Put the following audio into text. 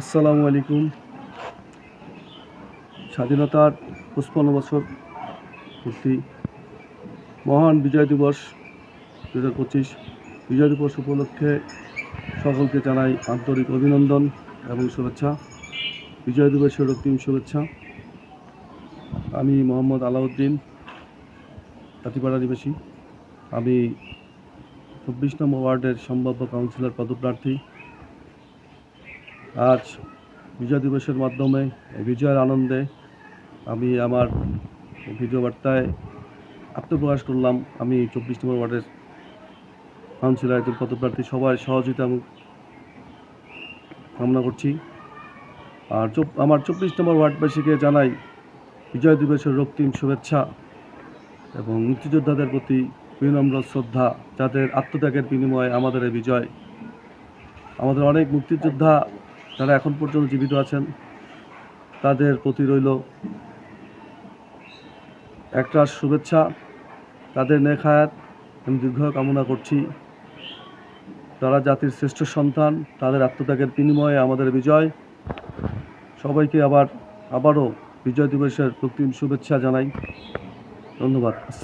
আসসালামু আলাইকুম। স্বাধীনতার পঁচপান্ন বছর পূর্তি মহান বিজয় দিবস দু হাজার পঁচিশ। বিজয় দিবস উপলক্ষে সকলকে জানাই আন্তরিক অভিনন্দন এবং শুভেচ্ছা। বিজয় দিবসের অগ্রিম শুভেচ্ছা। আমি মোহাম্মদ আলাউদ্দিন হাতিপাড়া নিবাসী। আমি চব্বিশ নম্বর ওয়ার্ডের সম্ভাব্য কাউন্সিলর পদপ্রার্থী। আজ বিজয় দিবসের মাধ্যমে, বিজয়ের আনন্দে আমি আমার ভিডিও বার্তায় আত্মপ্রকাশ করলাম। আমি চব্বিশ নম্বর ওয়ার্ডের কাউন্সিলর, একজন পদপ্রার্থী। সবাই সহযোগিতা আমি কামনা করছি। আর আমার চব্বিশ নম্বর ওয়ার্ডবাসীকে জানাই বিজয় দিবসের রক্তিম শুভেচ্ছা এবং মুক্তিযোদ্ধাদের প্রতি বিনম্র শ্রদ্ধা, যাদের আত্মত্যাগের বিনিময়ে আমাদের এই বিজয়। আমাদের অনেক মুক্তিযোদ্ধা যারা এখন পর্যন্ত জীবিত আছেন। তাদের প্রতি রইল একটা শুভেচ্ছা। তাদের নেখায়াত আমি দীর্ঘ কামনা করছি। তারা জাতির শ্রেষ্ঠ সন্তান, তাদের আত্মত্যাগের বিনিময়ে আমাদের বিজয়। সবাইকে আবার, আবারও বিজয় দিবসের কৃত্রিম শুভেচ্ছা জানাই। ধন্যবাদ।